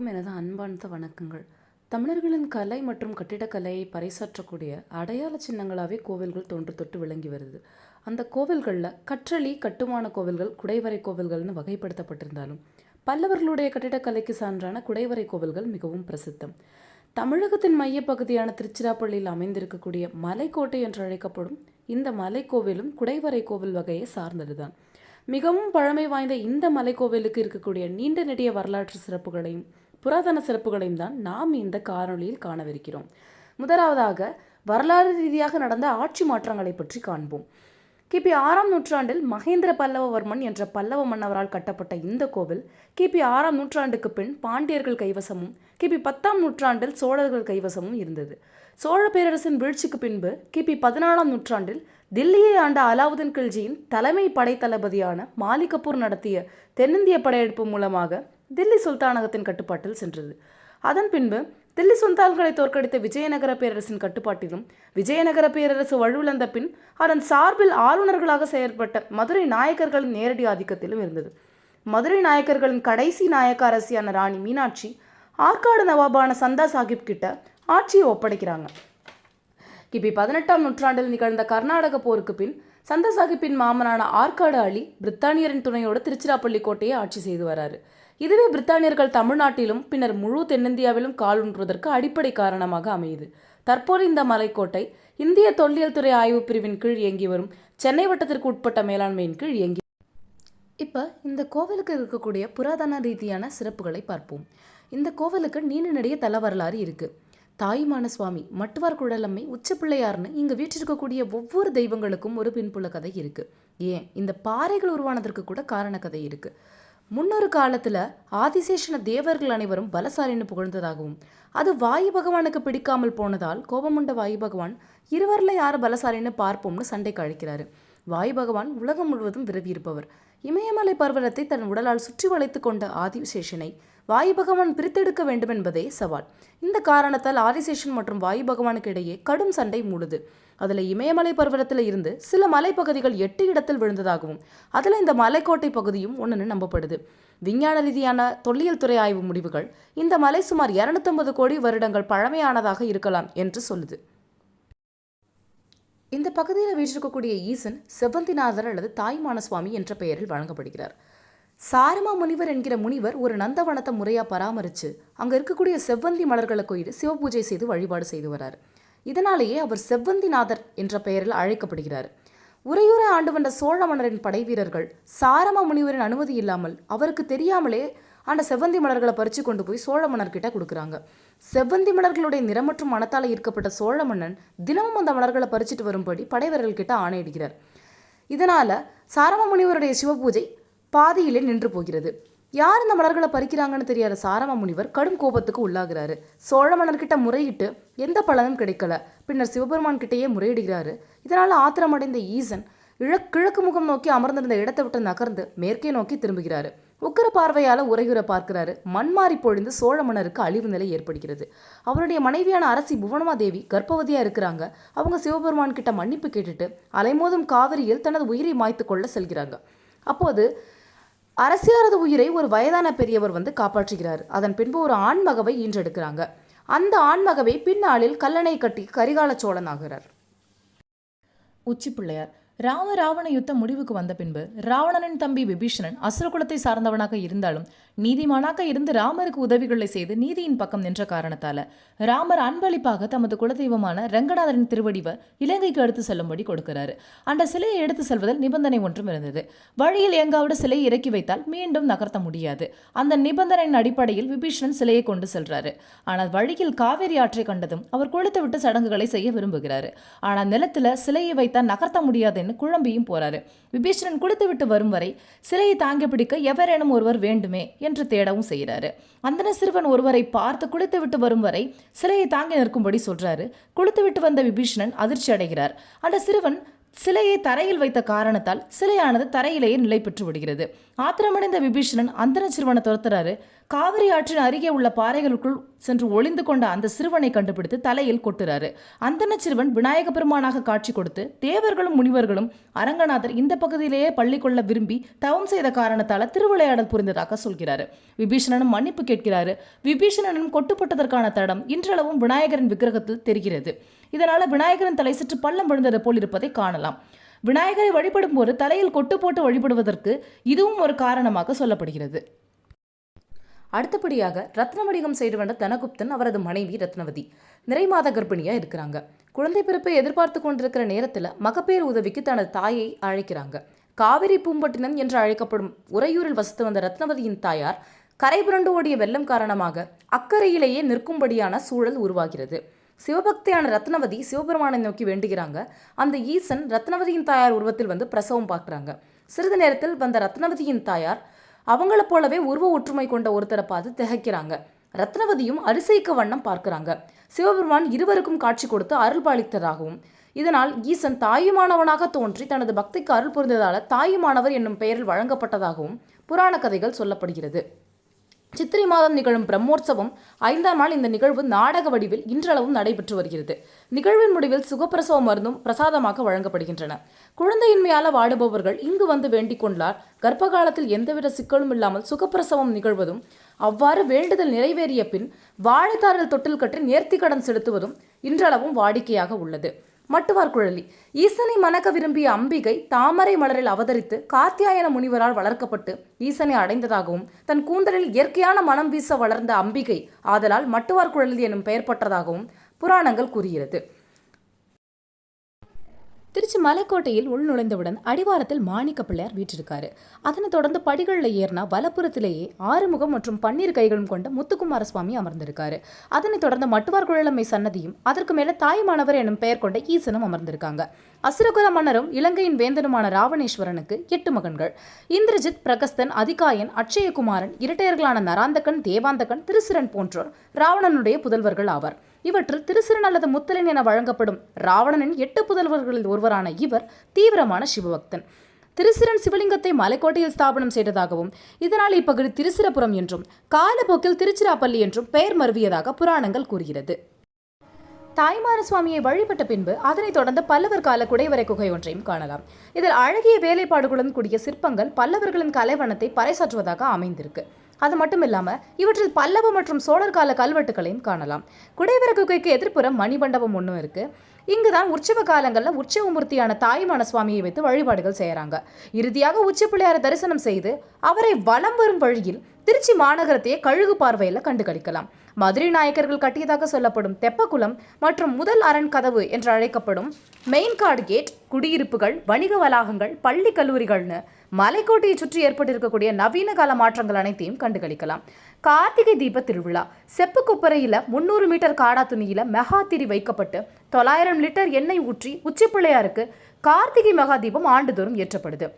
அனைவருக்கும் எனது அன்பார்ந்த வணக்கங்கள். தமிழர்களின் கலை மற்றும் கட்டிடக்கலையை பறைசாற்றக்கூடிய அடையாள சின்னங்களாகவே கோவில்கள் தொன்று தொட்டு விளங்கி வருது. அந்த கோவில்களில் கற்றளி கட்டுமான கோவில்கள் குடைவரை கோவில்கள்னு வகைப்படுத்தப்பட்டிருந்தாலும் பல்லவர்களுடைய கட்டிடக்கலைக்கு சான்றான குடைவரை கோவில்கள் மிகவும் பிரசித்தம். தமிழகத்தின் மையப்பகுதியான திருச்சிராப்பள்ளியில் அமைந்திருக்கக்கூடிய மலைக்கோட்டை என்று அழைக்கப்படும் இந்த மலைக்கோவிலும் குடைவரை கோவில் வகையை சார்ந்ததுதான். மிகவும் பழமை வாய்ந்த இந்த மலைக்கோவிலுக்கு இருக்கக்கூடிய நீண்ட நெடிய வரலாற்று சிறப்புகளையும் புராதன சிறப்புகளையும் தான் நாம் இந்த காணொளியில் காணவிருக்கிறோம். முதலாவதாக வரலாறு ரீதியாக நடந்த ஆட்சி மாற்றங்களை பற்றி காண்போம். கிபி ஆறாம் நூற்றாண்டில் மகேந்திர பல்லவவர்மன் என்ற பல்லவ மன்னவரால் கட்டப்பட்ட இந்த கோவில் கிபி ஆறாம் நூற்றாண்டுக்கு பின் பாண்டியர்கள் கைவசமும் கிபி பத்தாம் நூற்றாண்டில் சோழர்கள் கைவசமும் இருந்தது. சோழ பேரரசின் வீழ்ச்சிக்கு பின்பு கிபி பதினாலாம் நூற்றாண்டில் தில்லியை ஆண்ட அலாவுதீன் கில்ஜியின் தலைமை படைத்தளபதியான மாலிகபூர் நடத்திய தென்னிந்திய படையெடுப்பு மூலமாக தில்லி சுல்தானகத்தின் கட்டுப்பாட்டில் சென்றது. அதன் பின்பு தில்லி சுல்தான்களை தோற்கடித்த விஜயநகர பேரரசின் கட்டுப்பாட்டிலும் விஜயநகர பேரரசு வலுவிழந்த பின் அதன் சார்பில் ஆளுநர்களாக செயற்பட்ட மதுரை நாயக்கர்களின் நேரடி ஆதிக்கத்திலும் இருந்தது. மதுரை நாயக்கர்களின் கடைசி நாயக்க அரசியான ராணி மீனாட்சி ஆற்காடு நவாபான சந்தா சாஹிப் கிட்ட ஆட்சியை ஒப்படைக்கிறாங்க. கிபி பதினெட்டாம் நூற்றாண்டில் நிகழ்ந்த கர்நாடக போருக்கு பின் சந்தா சாஹிப்பின் மாமனான ஆற்காடு அலி பிரித்தானியரின் துணையோடு திருச்சிராப்பள்ளி கோட்டையை ஆட்சி செய்து வராரு. இதுவே பிரித்தானியர்கள் தமிழ்நாட்டிலும் பின்னர் முழு தென்னிந்தியாவிலும் காலூன்றுவதற்கு அடிப்படை காரணமாக அமையுது. தற்போது இந்த மலைக்கோட்டை இந்திய தொல்லியல் துறை ஆய்வு பிரிவின் கீழ் இயங்கி வரும் சென்னை வட்டத்திற்கு உட்பட்ட மேலாண்மையின் கீழ் இயங்கி இப்போ இந்த கோவிலுக்கு இருக்கக்கூடிய புராதன ரீதியான சிறப்புகளை பார்ப்போம். இந்த கோவிலுக்கு நீண்ட நெடிய தல வரலாறு இருக்குது தாயுமான சுவாமி மட்டுவார் குழலம்மை உச்சப்பிள்ளையார்னு இங்கே வீற்றிருக்கக்கூடிய ஒவ்வொரு தெய்வங்களுக்கும் ஒரு பின்புல கதை இருக்குது ஏன்? இந்த பாறைகள் உருவானதற்கு கூட காரண கதை இருக்குது முன்னொரு காலத்தில் ஆதிசேஷன தேவர்கள் அனைவரும் பலசாலின்னு புகழ்ந்ததாகவும் அது வாயு பகவானுக்கு பிடிக்காமல் போனதால் கோபமுண்ட வாயு பகவான் இருவரில் யார் பலசாலின்னு பார்ப்போம்னு சண்டைக்கு அழைக்கிறாரு. வாயு பகவான் உலகம் முழுவதும் விரவியிருப்பவர் இமயமலை பர்வதத்தை தன் உடலால் சுற்றி வளைத்து கொண்ட ஆதிசேஷனை வாயு பகவான் பிரித்தெடுக்க வேண்டும் என்பதே சவால். இந்த காரணத்தால் ஆதிசேஷன் மற்றும் வாயு பகவானுக்கு இடையே கடும் சண்டை மூடுது. அதில் இமயமலை பர்வதத்தில் இருந்து சில மலைப்பகுதிகள் எட்டு இடத்தில் விழுந்ததாகவும் அதில் இந்த மலைக்கோட்டை பகுதியும் ஒன்றுன்னு நம்பப்படுது. விஞ்ஞான ரீதியான தொல்லியல் துறை ஆய்வு முடிவுகள் இந்த மலை சுமார் இரநூத்தொன்பது கோடி வருடங்கள் பழமையானதாக இருக்கலாம் என்று சொல்லுது. இந்த பகுதியில் வீற்றிருக்கக்கூடிய ஈசன் செவ்வந்திநாதர் அல்லது தாய்மான சுவாமி என்ற பெயரில் வழங்கப்படுகிறார். சாரமா முனிவர் என்கிற முனிவர் ஒரு நந்தவனத்தை முறையாக பராமரித்து அங்கே இருக்கக்கூடிய செவ்வந்தி மலர்களை கோயிட்டு சிவபூஜை செய்து வழிபாடு செய்து வரார். இதனாலேயே அவர் செவ்வந்திநாதர் என்ற பெயரில் அழைக்கப்படுகிறார். உறையூரை ஆண்டு வந்த சோழ மன்னரின் படை வீரர்கள் சாரமா முனிவரின் அனுமதி இல்லாமல் அவருக்கு தெரியாமலே அந்த செவ்வந்தி மலர்களை பறித்து கொண்டு போய் சோழ மன்னர்கிட்ட கொடுக்குறாங்க. செவ்வந்தி மலர்களுடைய நிறமற்றும் மனத்தால் ஈர்க்கப்பட்ட சோழ மன்னன் தினமும் அந்த மலர்களை பறிச்சுட்டு வரும்படி படைவர்கள்கிட்ட ஆணையிடுகிறார். இதனால் சாரம முனிவருடைய சிவபூஜை பாதியிலே நின்று போகிறது. யார் இந்த மலர்களை பறிக்கிறாங்கன்னு தெரியாத சாரம முனிவர் கடும் கோபத்துக்கு உள்ளாகிறாரு. சோழ மன்னர்கிட்ட முறையிட்டு எந்த பலனும் கிடைக்கல. பின்னர் சிவபெருமான் கிட்டேயே முறையிடுகிறாரு. இதனால் ஆத்திரமடைந்த ஈசன் இழ கிழக்கு முகம் நோக்கி அமர்ந்திருந்த இடத்தை விட்டு நகர்ந்து மேற்கே நோக்கி திரும்புகிறாரு. உக்கிர பார்வையால் உரையுற பார்க்கிறாரு. மண்மாறி பொழிந்து சோழ மன்னருக்கு அழிவு நிலை ஏற்படுகிறது. அவருடைய மனைவியான அரசி புவனமாதேவி கர்ப்பவதியாக இருக்கிறாங்க. அவங்க சிவபெருமான் கிட்ட மன்னிப்பு கேட்டுட்டு அலைமோதும் காவிரியில் தனது உயிரை மாய்த்து கொள்ள செல்கிறாங்க. அப்போது அரசியாரது உயிரை ஒரு வயதான பெரியவர் வந்து காப்பாற்றுகிறார். அதன் பின்பு ஒரு ஆண்மகவை ஈன்றெடுக்கிறாங்க. அந்த ஆண்மகவை பின்னாளில் கல்லணை கட்டி கரிகால சோழன் ஆகிறார். உச்சி பிள்ளையார் ராம ராவண யுத்தம் முடிவுக்கு வந்த பின்பு ராவணனின் தம்பி விபீஷணன் அசுரகுலத்தை சார்ந்தவனாக இருந்தாலும் நீதிமானாக இருந்து ராமருக்கு உதவிகளை செய்து நீதியின் பக்கம் நின்ற காரணத்தால ராமர் அன்பளிப்பாக தமது குலதெய்வமான ரங்கநாதரின் திருவடிவ இலங்கைக்கு எடுத்து செல்லும்படி கொடுக்கிறாரு. அந்த சிலையை எடுத்து செல்வதில் நிபந்தனை ஒன்றும் இருந்தது. வழியில் எங்காவது சிலையை இறக்கி வைத்தால் மீண்டும் நகர்த்த முடியாது. அந்த நிபந்தனையின் அடிப்படையில் விபீஷணன் சிலையை கொண்டு செல்றாரு. ஆனால் வழியில் காவேரி ஆற்றை கண்டதும் அவர் கொளுத்துவிட்டு சடங்குகளை செய்ய விரும்புகிறாரு. ஆனால் நிலத்துல சிலையை வைத்தால் நகர்த்த முடியாதுன்னு குழம்பியும் போறாரு. விபீஷணன் குளித்து விட்டு வரும் வரை சிலையை தாங்கி பிடிக்க எவரேனும் ஒருவர் வேண்டுமே என்று தேடவும் செய்கிறாரு. அந்தன சிறுவன் ஒருவரை பார்த்து குளித்து விட்டு வரும் வரை சிலையை தாங்கி நிற்கும்படி சொல்றாரு. குளித்து விட்டு வந்த விபீஷணன் அதிர்ச்சி அடைகிறார். அந்த சிறுவன் சிலையை தரையில் வைத்த காரணத்தால் சிலையானது தரையிலேயே நிலை பெற்று விடுகிறது. ஆத்திரமடைந்த விபீஷணன் அந்தன சிறுவனை துரத்துறாரு. காவிரி ஆற்றின் அருகே உள்ள பாறைகளுக்குள் சென்று ஒளிந்து கொண்ட அந்த சிறுவனை கண்டுபிடித்து தலையில் கொட்டுறாரு. அந்தன சிறுவன் விநாயக பெருமானாக காட்சி கொடுத்து தேவர்களும் முனிவர்களும் அரங்கநாதர் இந்த பகுதியிலேயே பள்ளி கொள்ள விரும்பி தவம் செய்த காரணத்தால திருவிளையாடல் புரிந்ததாக சொல்கிறாரு. விபீஷணனும் மன்னிப்பு கேட்கிறாரு. விபீஷணனும் கொட்டுப்பட்டதற்கான தடம் இன்றளவும் விநாயகரின் விக்கிரகத்தில் தெரிகிறது. இதனால் விநாயகரின் தலை சற்று பள்ளம் விழுந்தது போல் இருப்பதை காணலாம். விநாயகரை வழிபடும் போது தலையில் கொட்டு போட்டு வழிபடுவதற்கு இதுவும் ஒரு காரணமாக சொல்லப்படுகிறது. அடுத்தபடியாக ரத்னவடிகம் செய்து வந்த தனகுப்தன் அவரது மனைவி ரத்னவதி நிறைமாத கர்ப்பிணியாக இருக்கிறாங்க. குழந்தை பிறப்பை எதிர்பார்த்து கொண்டிருக்கிற நேரத்தில் மகப்பேறு உதவிக்கு தனது தாயை அழைக்கிறாங்க. காவிரி பூம்பட்டினம் என்று அழைக்கப்படும் உறையூரில் வசித்து வந்த ரத்னவதியின் தாயார் கரை புரண்டு ஓடிய வெள்ளம் காரணமாக அக்கறையிலேயே நிற்கும்படியான சூழல் உருவாகிறது. சிவபக்தியான ரத்னவதி சிவபெருமானை நோக்கி வேண்டுகிறாங்க. அந்த ஈசன் ரத்னவதியின் தாயார் உருவத்தில் வந்து பிரசவம் பார்க்குறாங்க. சிறிது நேரத்தில் வந்த ரத்னவதியின் தாயார் அவங்கள போலவே உருவ ஒற்றுமை கொண்ட ஒருத்தரை பார்த்து திகைக்கிறாங்க. ரத்னவதியும் அரிசைக்க வண்ணம் பார்க்குறாங்க. சிவபெருமான் இருவருக்கும் காட்சி கொடுத்து அருள் பாலித்ததாகவும் இதனால் ஈசன் தாயுமானவனாக தோன்றி தனது பக்திக்கு அருள் புரிந்ததால தாயுமானவர் என்னும் பெயரில் வழங்கப்பட்டதாகவும் புராண கதைகள் சொல்லப்படுகிறது. சித்திரை மாதம் நிகழும் பிரம்மோற்சவம் ஐந்தாம் நாள் இந்த நிகழ்வு நாடக வடிவில் இன்றளவும் நடைபெற்று வருகிறது. நிகழ்வின் முடிவில் சுகப்பிரசவ மருந்தும் பிரசாதமாக வழங்கப்படுகின்றன. குழந்தையின்மையால வாடுபவர்கள் இங்கு வந்து வேண்டிக் கொண்டார் கர்ப்ப காலத்தில் எந்தவித சிக்கலும் இல்லாமல் சுகப்பிரசவம் நிகழ்வதும் அவ்வாறு வேண்டுதல் நிறைவேறிய பின் வாழைத்தாரல் தொட்டில் கட்டி நேர்த்திக்கடன் செலுத்துவதும் இன்றளவும் வாடிக்கையாக உள்ளது. மட்டுவார் குழலி ஈசனை மணக்க விரும்பிய அம்பிகை தாமரை மலரில் அவதரித்து காத்தியாயன முனிவரால் வளர்க்கப்பட்டு ஈசனை அடைந்ததாகவும் தன் கூந்தலில் இயற்கையான மனம் வீச வளர்ந்த அம்பிகை ஆதலால் மட்டுவார் குழலி எனும் பெயர் பெற்றதாகவும் புராணங்கள் கூறுகிறது. திருச்சி மலைக்கோட்டையில் உள்நுழைந்தவுடன் அடிவாரத்தில் மாணிக்க பிள்ளையார் வீற்றிருக்காரு. அதனைத் தொடர்ந்து படிகளில் ஏறினா வலப்புறத்திலேயே ஆறுமுகம் மற்றும் பன்னீர் கைகளும் கொண்ட முத்துக்குமார சுவாமி அமர்ந்திருக்காரு. அதனைத் தொடர்ந்து மட்டுவார் குழலம்மை சன்னதியும் அதற்கு மேலே தாய்மானவர் எனும் பெயர் கொண்ட ஈசனும் அமர்ந்திருக்காங்க. அசுரகுல மன்னரும் இலங்கையின் வேந்தனுமான ராவணேஸ்வரனுக்கு எட்டு மகன்கள். இந்திரஜித் பிரகஸ்தன் அதிகாயன் அட்சயகுமாரன் இரட்டையர்களான நராந்தகன் தேவாந்தகன் திருசிரன் போன்றோர் ராவணனுடைய புதல்வர்கள் ஆவார். இவற்றில் திருசிரன் அல்லது முத்தலன் என வழங்கப்படும் ராவணனின் எட்டு புதல்வர்களில் ஒருவரான இவர் தீவிரமான சிவபக்தன். திருசிரன் சிவலிங்கத்தை மலைக்கோட்டையில் ஸ்தாபனம் செய்ததாகவும் இதனால் இப்பகுதி திருசிரபுரம் என்றும் காலப்போக்கில் திருச்சிராப்பள்ளி என்றும் பெயர் மருவியதாக புராணங்கள் கூறுகிறது. தாய்மார சுவாமியை வழிபட்ட பின்பு அதனைத் தொடர்ந்து பல்லவர் கால குடைவரை குகை ஒன்றையும் காணலாம். இதில் அழகிய வேலைப்பாடுகளுடன் கூடிய சிற்பங்கள் பல்லவர்களின் கலைவனத்தை பறைசாற்றுவதாக அமைந்திருக்கு. அது மட்டும் இல்லாமல் இவற்றில் பல்லவ மற்றும் சோழர் கால கல்வெட்டுகளையும் காணலாம். குடைவர குகைக்கு எதிர்ப்புறம் மணிமண்டபம் ஒன்றும் இருக்கு. இங்குதான் உற்சவ காலங்களில் உற்சவமூர்த்தியான தாயுமான சுவாமியை வைத்து வழிபாடுகள் செய்கிறாங்க இறுதியாக உச்ச பிள்ளையாரை தரிசனம் செய்து அவரை வலம் வரும் வழியில் திருச்சி மாநகரத்தையே கழுகு பார்வையில் கண்டுகளிக்கலாம். மதுரை நாயக்கர்கள் கட்டியதாக சொல்லப்படும் தெப்பக்குளம் மற்றும் முதல் அரண் கதவு என்று அழைக்கப்படும் மெயின் கார்டு கேட் குடியிருப்புகள் வணிக வளாகங்கள் பள்ளி கல்லூரிகள்னு மலைக்கோட்டையை சுற்றி ஏற்பட்டிருக்கக்கூடிய நவீன கால மாற்றங்கள் அனைத்தையும் கண்டுகளிக்கலாம். கார்த்திகை தீப திருவிழா செப்பு குப்பரையில் முந்நூறு மீட்டர் காடா துணியில் மெகா திரி வைக்கப்பட்டு தொள்ளாயிரம் லிட்டர் எண்ணெய் ஊற்றி உச்சி பிள்ளையாருக்கு கார்த்திகை மெகா தீபம் ஆண்டுதோறும் ஏற்றப்படுது.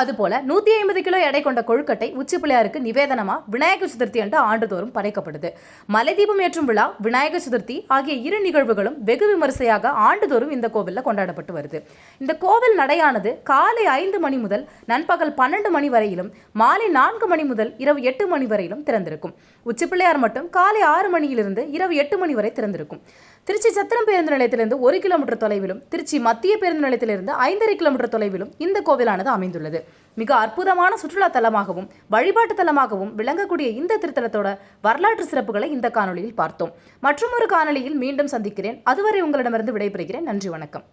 அதுபோல நூற்றி ஐம்பது கிலோ எடை கொண்ட கொழுக்கட்டை உச்சிப்பிள்ளையாருக்கு நிவேதனமா விநாயகர் சதுர்த்தி அன்று ஆண்டுதோறும் படைக்கப்படுது. மலை தீபம் ஏற்றும் விழா விநாயகர் சதுர்த்தி ஆகிய இரு நிகழ்வுகளும் வெகு விமரிசையாக ஆண்டுதோறும் இந்த கோவிலில் கொண்டாடப்பட்டு வருது. இந்த கோவில் நடையானது காலை ஐந்து மணி முதல் நண்பகல் பன்னெண்டு மணி வரையிலும் மாலை நான்கு மணி முதல் இரவு எட்டு மணி வரையிலும் திறந்திருக்கும். உச்சி பிள்ளையார் மட்டும் காலை ஆறு மணியிலிருந்து இரவு எட்டு மணி வரை திறந்திருக்கும். திருச்சி சத்திரம் பேருந்து நிலையத்திலிருந்து ஒரு கிலோமீட்டர் தொலைவிலும் திருச்சி மத்திய பேருந்து நிலையத்திலிருந்து ஐந்தரை கிலோமீட்டர் தொலைவிலும் இந்த கோவிலானது அமைந்துள்ளது. மிக அற்புதமான சுற்றுலா தலமாகவும் வழிபாட்டு தலமாகவும் விளங்கக்கூடிய இந்த திருத்தலத்தோட வரலாற்று சிறப்புகளை இந்த காணொளியில் பார்த்தோம். மற்றும் ஒரு காணொளியில் மீண்டும் சந்திக்கிறேன். அதுவரை உங்களிடமிருந்து விடைபெறுகிறேன். நன்றி வணக்கம்.